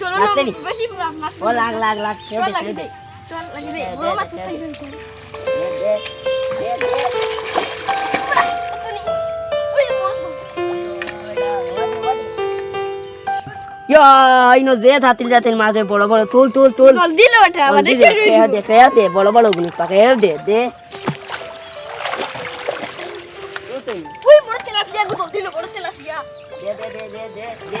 চলো? বেশি ও লাগ লাগ লাগ চল দেখে লাগি দে চল লাগি দে দে, বড় দে, মাছ দে, দে। দে দে, ইনো যে থাতিল জাতিল মাঝে বড় বড় তুল তুল তুল জল দিল ওটা আমাদের দে, খেয়া দে খেয়া দে বড় বড় গুলি পাকে দে দে ওই বড় তেলাপিয়া গো জল দিল বড় তেলাপিয়া দে দে দে দে দে দে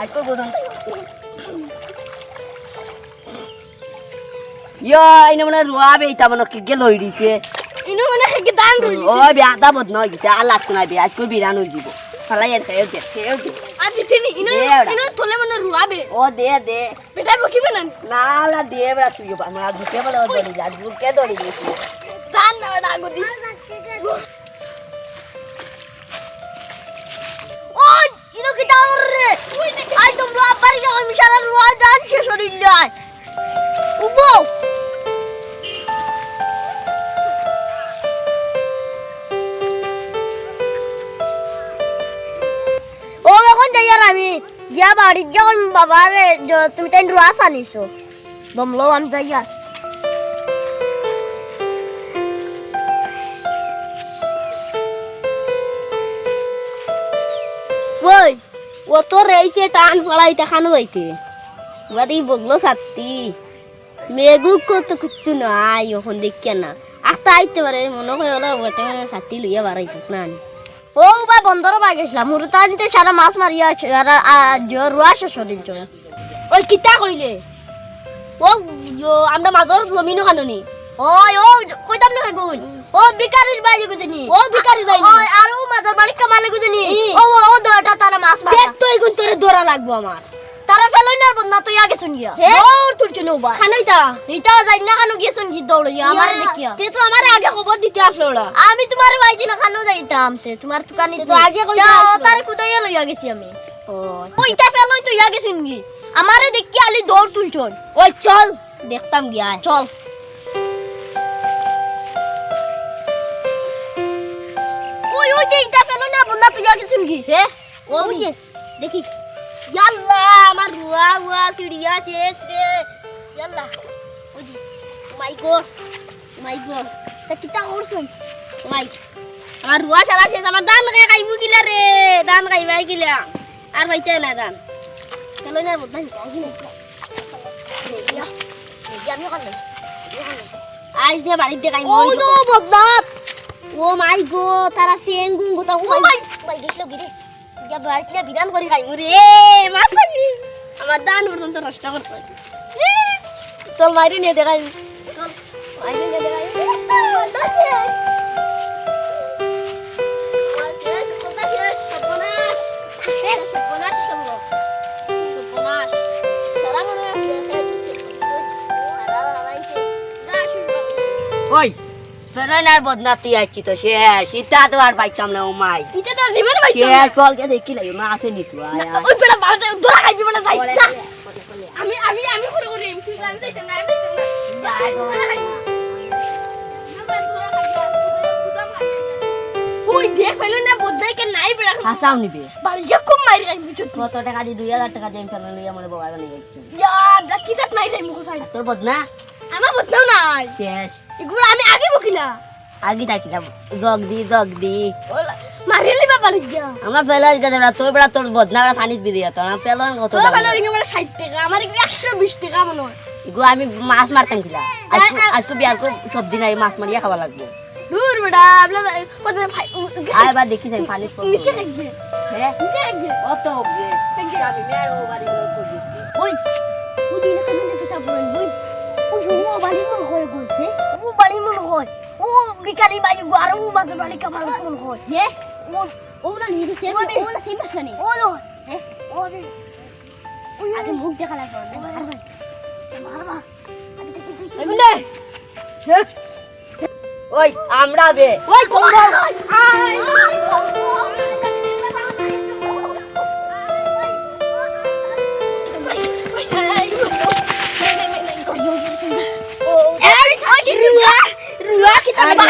আর করব না ইয়া ইনে মনে রোয়াবে ইতা মনে কি গেল হইছে ইনে মনে কি দান কইলি ও বিয়াদা বদ নয় গিছে আল্লাহ কোনা বিয়া আজকে বিরান হই দিব। ফালাই এত এত এত আজ তিনি ইনে ইনে তোলে মনে রোয়াবে ও দে দে। বেটা বকি বানান। না আলা দে বড়া তুই আমার দুকে বড় দলি যা দুকে দলি দিছি দান না বড়া গদি যায় উবো। ও এখন যাই আমি গিয়া বাড়ি যখন বাবা রে য- তুমি তাই রুয়া আনিছো দমলো আমি যাই আর। ওই, ও তো রেইছে টান পড়াই দেখানো হইতে। বাদি বগলো সাত্তি মেঘু কত কিচ্ছু নাই ওখান দেখিয়া না আস্তে আইতে পারে মনে হয় ওলা ওটা মানে সাত্তি লইয়া বাড়াইছে না ও বা বন্দর বা গেছিলাম মুরতা নিতে সারা মাছ মারিয়া রুয়া শেষ হদিন চলে ওই কিতা কইলে ও আমরা মাদর জমিন খানুনি ওই ও কইতাম না কইবুন ও বিকারির বাড়ি গুজনি ও বিকারির বাড়ি ওই আর ও মাদর বাড়ি কামালে গুজনি ও ও দটা তারা মাছ মারা দেখ তুই গুন তোরে দরা লাগবো আমার তারা ফেলই না বন্ধা তুই আগে শুন গিয়া দৌড় তুলছ যাই না গিয়ে শুন গিয়ে দৌড় গিয়া আমার দেখিয়া। তে তো আমার আগে খবর দিতে আসলো ওরা আমি তোমার বাইজি না যাইতাম তে। তোমার দোকানে তো আগে কই তারে কুদাইয়া লইয়া গেছি আমি। ও ওইটা ফেলই তুই আগে শুন গি আমারে দেখি আলি দৌড় তুলছন। ওই চল। দেখতাম গিয়া চল। ওই ওই যে এটা ফেলো না বন্ধা তুই আগে শুন গি হে ওই দেখি। ইয়াল্লা আমার রুয়া রুয়া সিড়িয়া শেষ রে ইয়াল্লা যে মাই গড মাই গড তা কিটা করছুন মাই আমার রুয়া সারা শেষ আমার দান খাই খাইমু গিলা রে দান খাইবাই গিলা আর হইতে না দান চলো না বদনা আজ যে বাড়িতে খাইম ও তো বদনাত ও মাই গো তারা সেঙ্গুং গোটা ও মাই মাই গেছিল গিরে যা বাড়িতে বিরান করি খাইমু রে মাছ আমার দান পর্যন্ত নষ্ট করতে চল বাইরে নিয়ে দেখাই। চল, বাইরে নিয়ে দেখাই। ফেরানার বদনা আছি তো তো আর বাইক সামনে ও মাই। তো জীবন বাইক কল কে দেখি না আছে নি ওই ধরা খাইবি যাই। আমি আমি আমি করে করে এম আমি না দুই বদনা? আমার বদনাও নাই। শেষ। এগুলো আমি আগে বকিলা আগে থাকিলাম জগ দি জগ দি মারিয়ে লিবা পারি যা আমার পেলার গেছে না তোর বেড়া তোর বদনা বেড়া পানিত বিদি তোর আমার পেলার কত তোর ভালো রিঙ্গে মানে 60 টাকা আমার এগুলো 120 টাকা মনে হয় গো আমি মাছ মারতাম কিলা আজকে আজকে বিয়ার কো সবজি নাই মাছ মারিয়া খাওয়া লাগবে দূর বেটা আপলা কত আর এবার দেখি যাই পানি নিচে রাখবে হ্যাঁ নিচে রাখবে অত হবে আমি মেয়ের ও বাড়ি করে ওই ও দিনে কেন দেখে বলেন ওই ওই ও বাড়ি মন হয় বলছে ও বাড়ি মনে হয়। ও বিকারি বাড়ি আর ও বাজার বাড়ি কামাল মনে হয়। হে? ও ও না নিয়ে সে ও না সেই মাছ নেই। ও লো ও আগে মুখ দেখা লাগবে মারবা। মারবা। ওই আমরা বে। ওই কোমর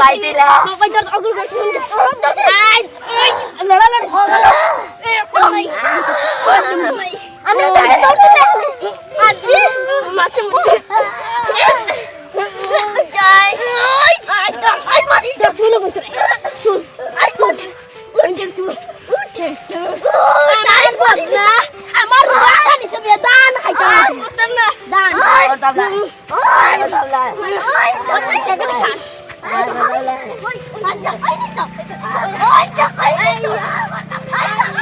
পাইতিলা আমার দান খাইতে দান